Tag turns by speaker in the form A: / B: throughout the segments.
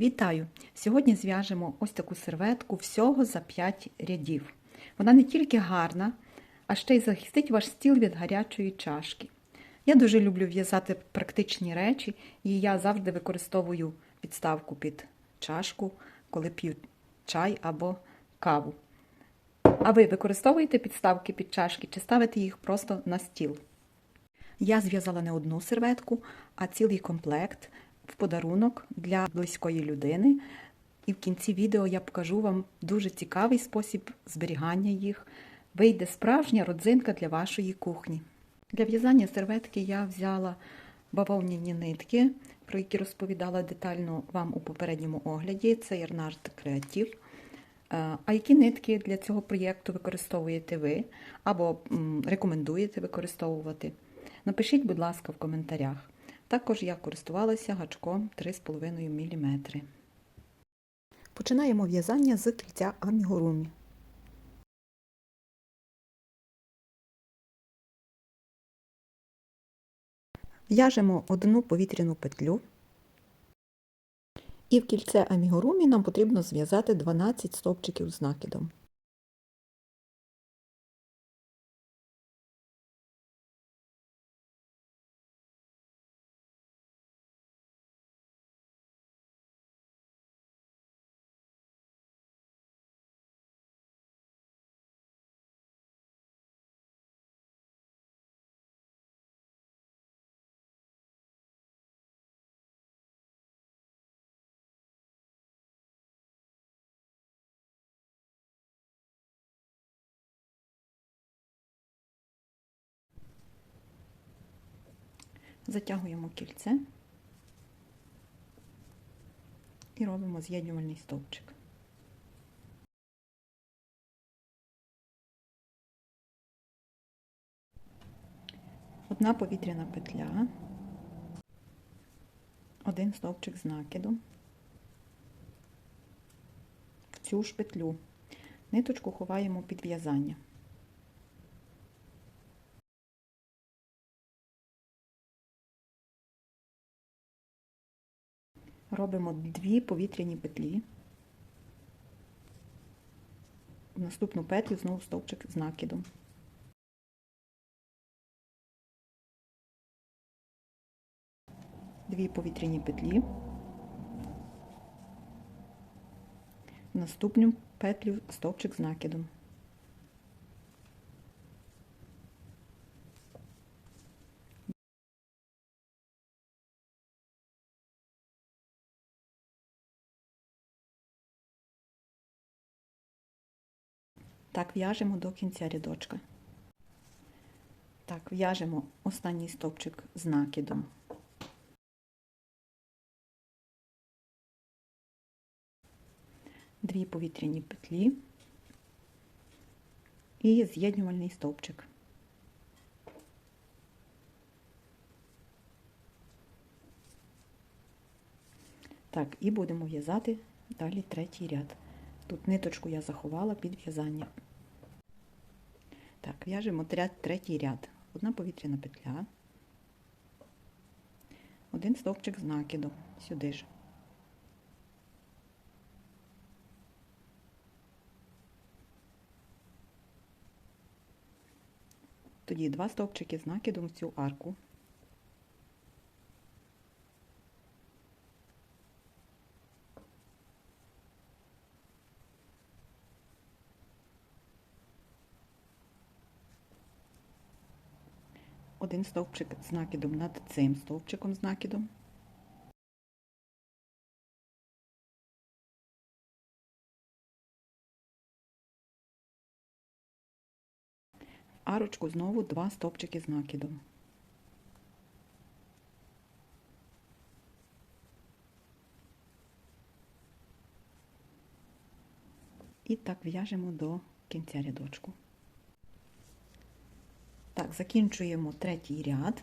A: Вітаю! Сьогодні зв'яжемо ось таку серветку всього за 5 рядів. Вона не тільки гарна, а ще й захистить ваш стіл від гарячої чашки. Я дуже люблю в'язати практичні речі, і я завжди використовую підставку під чашку, коли п'ю чай або каву. А ви використовуєте підставки під чашки чи ставите їх просто на стіл? Я зв'язала не одну серветку, а цілий комплект в подарунок для близької людини. І в кінці відео я покажу вам дуже цікавий спосіб зберігання їх. Вийде справжня родзинка для вашої кухні. Для в'язання серветки я взяла бавовняні нитки, про які розповідала детально вам у попередньому огляді. Це Ярнард Креатив. А які нитки для цього проєкту використовуєте ви або рекомендуєте використовувати? Напишіть, будь ласка, в коментарях. Також я користувалася гачком 3,5 мм. Починаємо в'язання з кільця амігурумі. В'яжемо одну повітряну петлю. І в кільце амігурумі нам потрібно зв'язати 12 стовпчиків з накидом. Затягуємо кільце і робимо з'єднювальний стовпчик. Одна повітряна петля, один стовпчик з накидом, в цю ж петлю. Ниточку ховаємо під в'язання. Робимо дві повітряні петлі. В наступну петлю знову стовпчик з накидом. Дві повітряні петлі. В наступну петлю стовпчик з накидом. Так, в'яжемо до кінця рядочка. Так, в'яжемо останній стовпчик з накидом. Дві повітряні петлі і з'єднювальний стовпчик. Так, і будемо в'язати далі третій ряд. Тут ниточку я заховала під в'язання. Так, в'яжемо третій ряд. Одна повітряна петля, один стовпчик з накиду, сюди ж. Тоді два стовпчики з накидом в цю арку. Один стовпчик з накидом над цим стовпчиком з накидом. Арочку знову два стовпчики з накидом. І так в'яжемо до кінця рядочку. Так, закінчуємо третій ряд,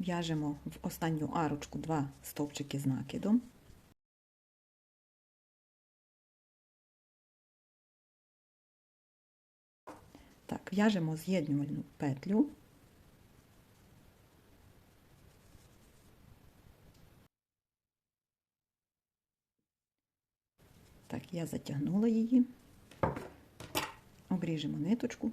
A: в'яжемо в останню арочку два стовпчики з накидом. Так, в'яжемо з'єднювальну петлю. Так, я затягнула її, обріжемо ниточку.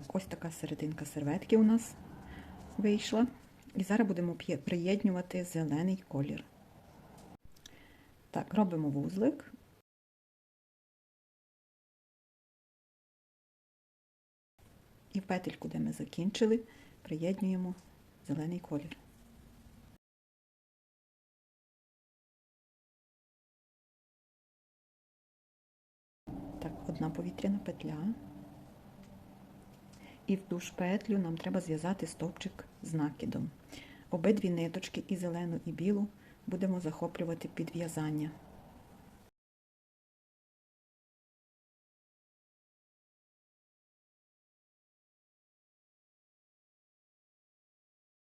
A: Так, ось така серединка серветки у нас вийшла. І зараз будемо приєднювати зелений колір. Так, робимо вузлик. І в петельку, де ми закінчили, приєднуємо зелений колір. Так, одна повітряна петля. І в ту петлю нам треба зв'язати стовпчик з накидом. Обидві ниточки, і зелену, і білу, будемо захоплювати під в'язання.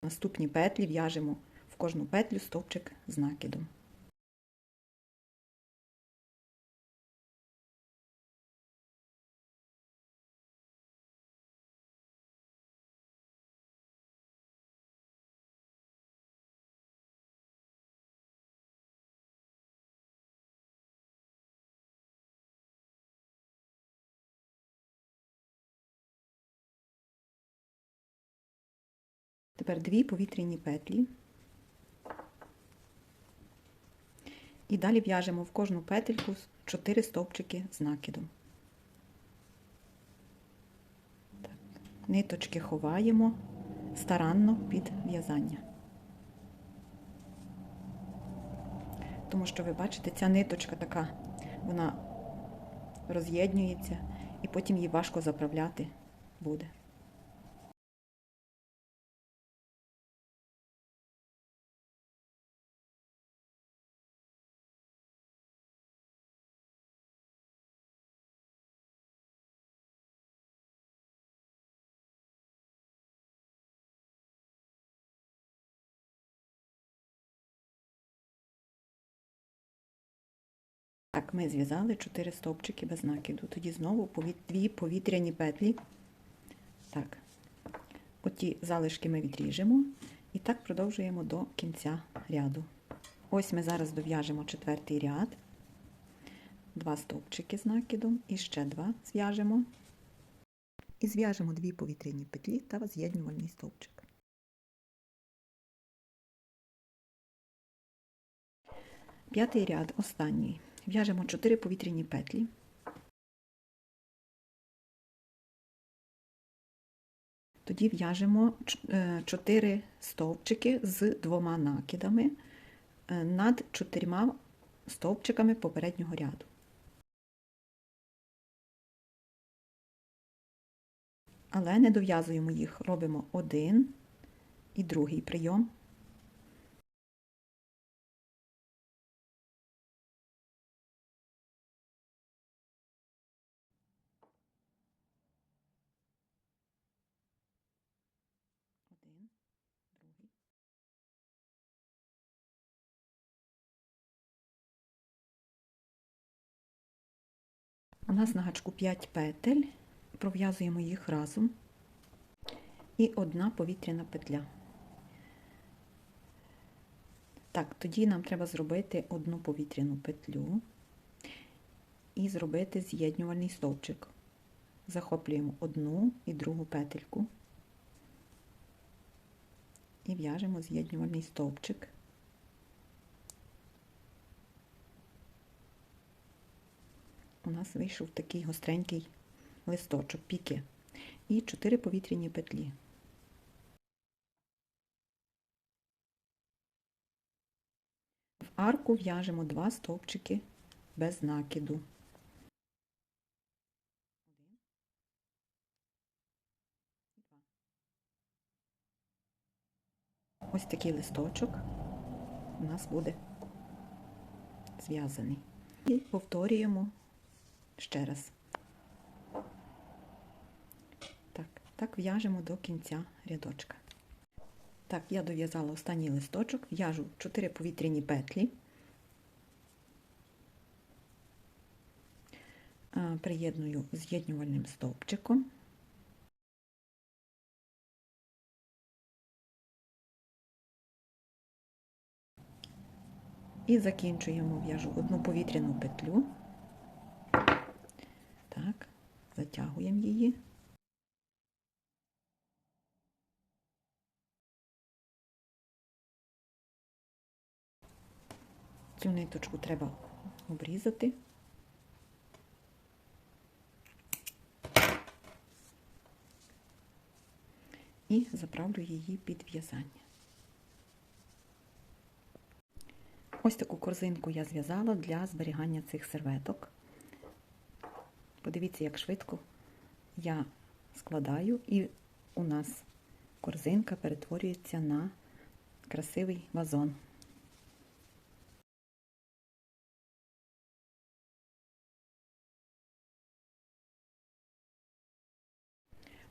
A: Наступні петлі в'яжемо в кожну петлю стовпчик з накидом. Тепер дві повітряні петлі. І далі в'яжемо в кожну петельку 4 стовпчики з накидом. Так. Ниточки ховаємо старанно під в'язання. Тому що ви бачите, ця ниточка така, вона роз'єднюється і потім її важко заправляти буде. Так, ми зв'язали 4 стовпчики без накиду. Тоді знову дві повітряні петлі. Так, оті залишки ми відріжемо і так продовжуємо до кінця ряду. Ось ми зараз дов'яжемо четвертий ряд, два стовпчики з накидом і ще два зв'яжемо. І зв'яжемо дві повітряні петлі та з'єднювальний стовпчик. П'ятий ряд, останній. В'яжемо 4 повітряні петлі. Тоді в'яжемо 4 стовпчики з двома накидами над чотирма стовпчиками попереднього ряду. Але не дов'язуємо їх, робимо один і другий прийом. У нас на гачку 5 петель, пров'язуємо їх разом і одна повітряна петля. Так, тоді нам треба зробити одну повітряну петлю і зробити з'єднювальний стовпчик. Захоплюємо одну і другу петельку і в'яжемо з'єднювальний стовпчик. У нас вийшов такий гостренький листочок, піки, і 4 повітряні петлі. В арку в'яжемо 2 стовпчики без накиду. Ось такий листочок у нас буде зв'язаний. І повторюємо ще раз. Так, так в'яжемо до кінця рядочка. Так, я дов'язала останній листочок, в'яжу 4 повітряні петлі, приєдную з'єднювальним стовпчиком. І закінчуємо в'яжу одну повітряну петлю. Так, затягуємо її. Цю ниточку треба обрізати. І заправлю її під в'язання. Ось таку корзинку я зв'язала для зберігання цих серветок. Подивіться, як швидко я складаю, і у нас корзинка перетворюється на красивий вазон.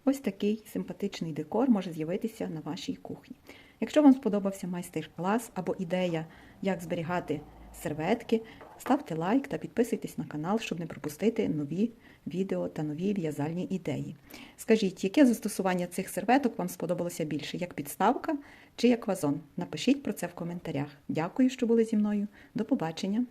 A: Ось такий симпатичний декор може з'явитися на вашій кухні. Якщо вам сподобався майстер-клас або ідея, як зберігати серветки, ставте лайк та підписуйтесь на канал, щоб не пропустити нові відео та нові в'язальні ідеї. Скажіть, яке застосування цих серветок вам сподобалося більше, як підставка чи як вазон? Напишіть про це в коментарях. Дякую, що були зі мною. До побачення!